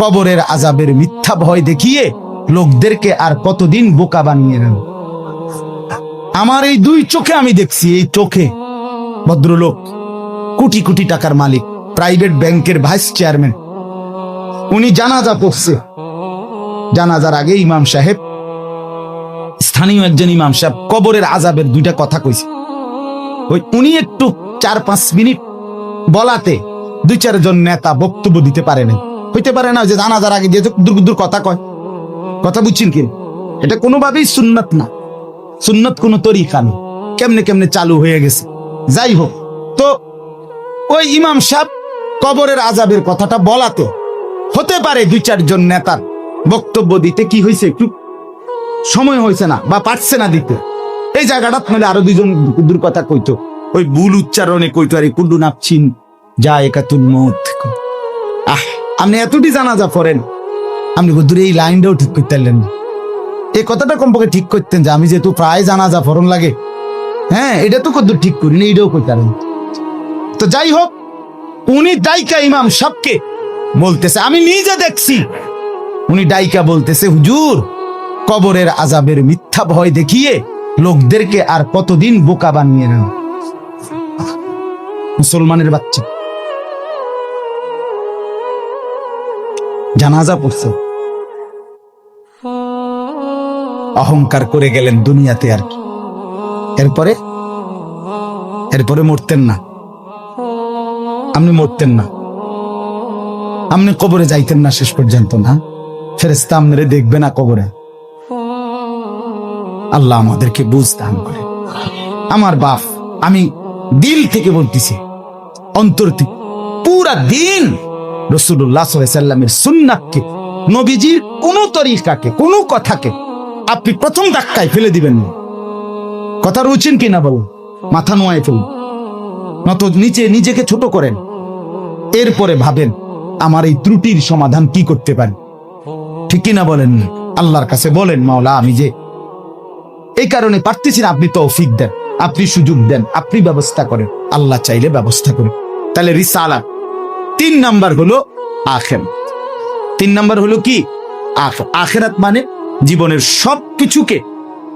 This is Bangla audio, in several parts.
কবরের আজাবের মিথ্যা ভয় দেখিয়ে লোকদেরকে আর কতদিন বোকা বানিয়ে নেন আমার এই দুই চোখে আমি দেখছি, এই চোখে ভদ্রলোক, কোটি কোটি টাকার মালিক, প্রাইভেট ব্যাংকের ভাইস চেয়ারম্যান। উনি জানাজা পড়ছে জানাজার আগে ইমাম সাহেব, স্থানীয় একজন ইমাম সাহেব কবরের আজাবের দুইটা কথা কইছে। ওই উনি একটু চার পাঁচ মিনিট বলাতে দুই চারজন নেতা বক্তব্য দিতে পারে না হইতে পারে না যে জানাজার আগে যে দূর দূর কথা কয়। কথা বুঝছেন কি? এটা কোনোভাবেই সুন্নত না। সুন্নত কোনো তরিকা নেই। কেমনে কেমনে চালু হয়ে গেছে। যাই হোক, তো ওই ইমাম সাহেব কবরের আজাবের কথাটা বলাতে হতে পারে দুই, চারজন নেতার বক্তব্য দিতে। কি হয়েছে একটু? সময় হয়েছে না বা পারছে না দিতে। এই জায়গাটা মানে আরও দুইজন দূর কথা কইতো। ওই ভুল উচ্চারণে কইতো, আরে কুন্ডু নাপছিন যা একাতুন মত। আহ! আপনি এতটি জানাজা পড়েন, আপনি দূরে এই লাইনটাও ঠিক করতে পারলেন এই কথাটা কমপক্ষে ঠিক করতেন যে আমি যেহেতু প্রায় জানাজা ফরন লাগে হ্যাঁ এটা তো কত ঠিক করি না, এইটাও করতে পারেন। তো যাই হোক, উনি ডাইকা ইমাম সবকে বলতেছে, আমি নিজে দেখছি। উনি ডাইকা বলতেছে, হুজুর, কবরের আজাবের মিথ্যা ভয় দেখিয়ে লোকদেরকে আর কতদিন বোকা বানিয়ে নেন? মুসলমানের বাচ্চা। জানাজা পড়ছে। অহংকার করে গেলেন দুনিয়াতে আর কি। এরপরে? এরপরে মরতেন না। আপনি মরতেন না। আপনি কবরে যাইতেন না শেষ পর্যন্ত না। ফেরেস্তা আপনারে দেখবে না কবরে। আল্লাহ আমাদেরকে বুঝ দান করে। আমার বাপ, আমি দিল থেকে বলতেছি। অন্তর থেকে। পুরা দিন রসুল্লাহ সাল্লামের সুন্নাতকে, নবীজির কোন তরিকাকে, কোন কথাকে আপনি প্রথম ধাক্কায় ফেলে দিবেন না। কথা রুচেন কিনা বলুন? মাথা নোয়ায় ফেলুন। নত নিচে নিজেকে ছোট করেন। এরপরে ভাবেন, আমার এই ত্রুটির সমাধান কি করতে পারি? ঠিক কিনা বলেন? আল্লাহর কাছে বলেন, মাওলা, আমি যে এই কারণে পারতেছি না, আপনি তৌফিক দেন, আপনি সুযোগ দেন, আপনি ব্যবস্থা করেন। আল্লাহ চাইলে ব্যবস্থা করেন। তাহলে রিসালা তিন নাম্বার হলো আখের তিন নাম্বার হলো কি? আখ- আখেরাত মানে জীবনের সব কিছুকে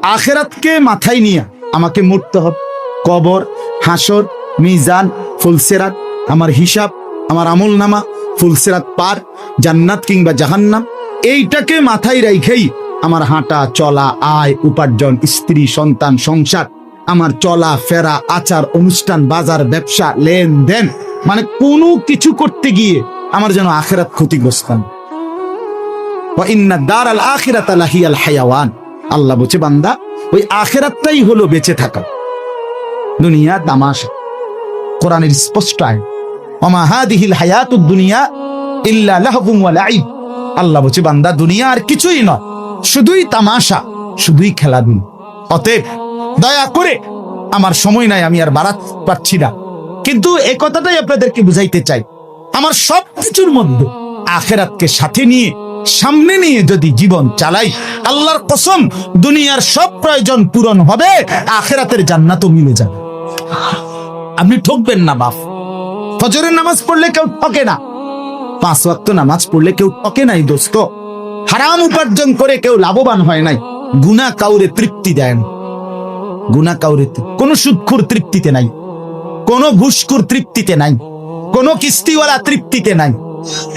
আখেরাতকে মাথায় নিয়ে আমাকে মরতে হবে। কবর, হাসর, মিজান, ফুলসেরাত, আমার হিসাব, আমার আমল নামা ফুলসেরাত পার, জান্নাত কিংবা জাহান্নাম, এইটাকে মাথায় রেখেই আমার হাঁটা, চলা, আয়, উপার্জন, স্ত্রী, সন্তান, সংসার আমার চলা ফেরা আচার অনুষ্ঠান বাজার ব্যবসা লেনদেন মানে কোনো কিছু করতে গিয়ে আমার যেন আখেরাত ক্ষতিগ্রস্ত আল্লাহ বলছে, বান্দা, ওই আখেরাতটাই হলো বেঁচে থাকা। দুনিয়া তামাশা কোরআনের স্পষ্ট লাহবুম আল্লাহ বলছে, বান্দা, দুনিয়া আর কিছুই নয়, শুধুই তামাশা, শুধুই খেলাধুলা। অতএব দয়া করে। আমার সময় নাই, আমি আর বাড়াতে পারছি না। কিন্তু এই কথাটাই আপনাদেরকে বুঝাইতে চাই। আমার সব কিছুর মধ্যে আখেরাতকে সাথে নিয়ে, সামনে নিয়ে যদি জীবন চালাই, আল্লাহর কসম, দুনিয়ার সব প্রয়োজন পূরণ হবে, আখেরাতের জান্নাতও মিলে যাবে। আপনি ঠকবেন না, বাপ। ফজরের নামাজ পড়লে কেউ ঠকে না। পাঁচ ওয়াক্ত নামাজ পড়লে কেউ ঠকে নাই, দোস্ত। হারাম উপার্জন করে কেউ লাভবান হয় নাই। গুনা কাউরে তৃপ্তি দেয় না। গুনা কাউরে তৃ- কোনো সুৎখুর তৃপ্তিতে নাই। কোনো ঘুষখুর তৃপ্তিতে নাই। কোনো কিস্তিওয়ালা তৃপ্তিতে নাই।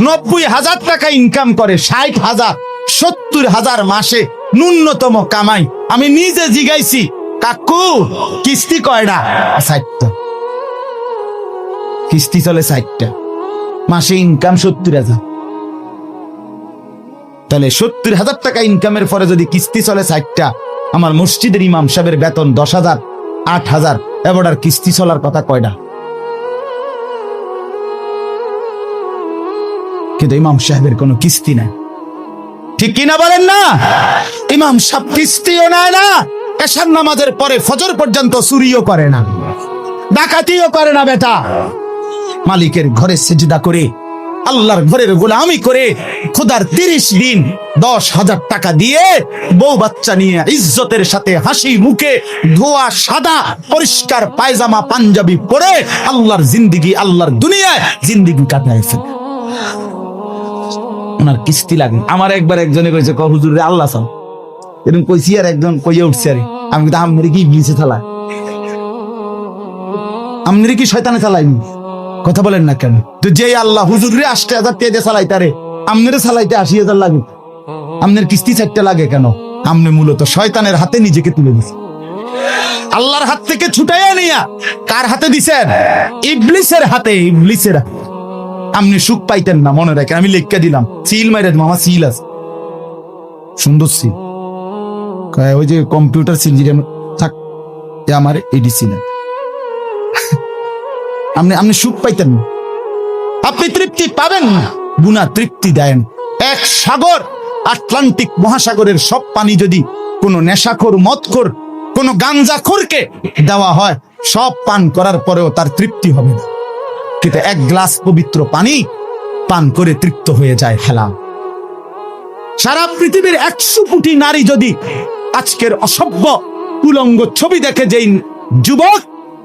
নব্বই হাজার টাকা ইনকাম করে, ষাট হাজার, সত্তর হাজার মাসে ন্যূনতম কামাই। আমি নিজে জিগাইছি, কাকু, কিস্তি কয়টা ষাটটা। কিস্তি চলে ষাটটা। মাসে ইনকাম সত্তর হাজার। তাহলে সত্তর হাজার টাকা ইনকামের পরে যদি কিস্তি চলে ষাটটা আমার মসজিদের ইমাম সাহেবের বেতন দশ হাজার, আট হাজার এবার কিস্তি চলার কথা কয়টা কিন্তু ইমাম সাহেবের কোনো কিস্তি নাই। ঠিক কিনা বলেন না? ইমাম সাহেব কিস্তিও নেয় না, এশার নামাজের পরে ফজর পর্যন্ত চুরিও করে না, ডাকাতিও করে না বেটা। মালিকের ঘরে সেজদা করে আল্লাহর ঘরের গোলামি করে খোদার তিরিশ দিন দশ হাজার টাকা দিয়ে বউ বাচ্চা নিয়ে ইজ্জতের সাথে হাসি মুখে ধোয়া সাদা পরিষ্কার পায়জামা পাঞ্জাবি পরে আল্লাহর জিন্দিগি, আল্লাহর দুনিয়ায় জিন্দিগি কাটায় ফেলে। ওনার কিস্তি লাগে। আমার একবার একজনে কইছে ক হুজুর আল্লাহ চাও। এরকম কইছি আর একজন কইয়া উঠছে আরে। আমি কিন্তু আমরি কি ইবলিসে চালায়? আমরি কি শয়তানে চালাইনি কথা বলেন না কেন? তো যে আল্লাহ হুজুর আশি হাজার টাকা দিয়ে চালাইতে আরে আমনের চালাইতে আশি হাজার লাগে। আমনের কিস্তি চারটা লাগে কেন? আমনে মূলত শয়তানের হাতে নিজেকে তুলে দিছে। আল্লাহর হাত থেকে ছুটাইয়া নিয়া কার হাতে দিছেন? ইবলিসের হাতে, ইবলিসের। আপনি সুখ পাইতেন না, মনে রাখেন, আমি লিখকে দিলাম। সিল মাইরে আমার সিল আছে। সুন্দর সিল। ওই যে কম্পিউটার সিল যেটা থাক, এ আমার এডি সিল আপনি আপনি সুখ পাইতেন। আপনি তৃপ্তি পাবেন না। গুনা তৃপ্তি দেন। এক সাগর, আটলান্টিক মহাসাগরের সব পানি যদি কোনো নেশাখোর, মদখোর, কোনো গাঞ্জাখোরকে দেওয়া হয়, সব পান করার পরেও তার তৃপ্তি হবে না। কিন্তু এক গ্লাস পবিত্র পানি পান করে তৃপ্ত হয়ে যায় হেলাম সারা পৃথিবীর একশো কোটি নারী যদি আজকের অসভ্য উলঙ্গ ছবি দেখে যেই যুবক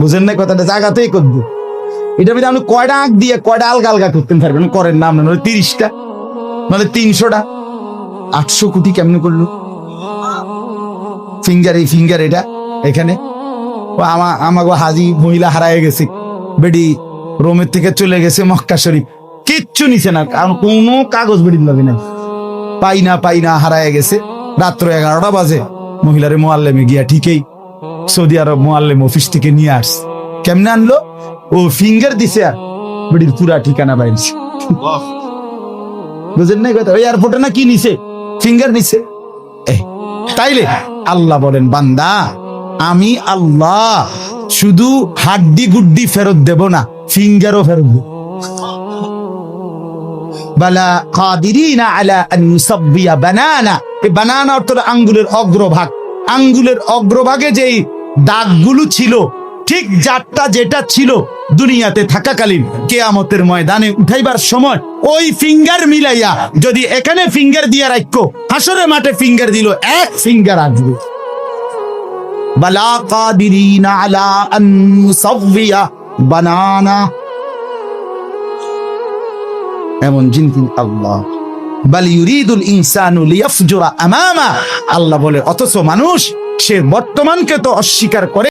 বুঝেন না কথাটা? জায়গাতেই করব এটা ভিতরে আপনি কয়টা আঁক দিয়ে কয়টা আলগা আলগা করতেন পারবেন করেন না আপনার নইলে তিরিশটা মানে তিনশোটা। আটশো কোটি কেমনে করল? ফিঙ্গার এই ফিঙ্গার এটা, এখানে। আমা, আমাগো হাজি মহিলা হারায় গেছে। বেডি রোমের থেকে চলে গেছে মক্কা শরীফ। কিচ্ছু নিছে না, কারণ কোনো কাগজ বেডির লাগে না পাই না পাই না, হারায় গেছে। রাত্র এগারোটা বাজে। মহিলারে মোয়াল্লেমে গিয়া ঠিকই সৌদি আরব মোয়াল্লেম অফিস থেকে নিয়ে আস। কেমনে আনলো? ও ফিঙ্গার দিছে আর বেডির পুরা ঠিকানা বাইরছে। বুঝেন না কথা? ওই এয়ারপোর্টে না কি নিছে? ফিঙ্গার নিছে। তাইলে আল্লাহ বলেন, বান্দা, আমি আল্লাহ শুধু হাড্ডি গুড্ডি ফেরত দেব না ফিঙ্গারও ফেরত দেব। বালা কাদিরিনা আলা আন ইউসাব্বিয়া বানানা। এই বানানা অর্থ আঙ্গুলের অগ্রভাগ। আঙ্গুলের অগ্রভাগে যেই দাগগুলো ছিল, ঠিক যারটা যেটা ছিল দুনিয়াতে থাকাকালীন কেয়ামতের ময়দানে উঠাইবার সময় ওই ফিঙ্গার মিলাইয়া যদি এখানে ফিঙ্গার দিয়ে রাখো হাসরে মাঠে ফিঙ্গার দিল, এক ফিঙ্গার আসবে। আল্লাহ বলে, অথচ মানুষ সে বর্তমানকে তো অস্বীকার করে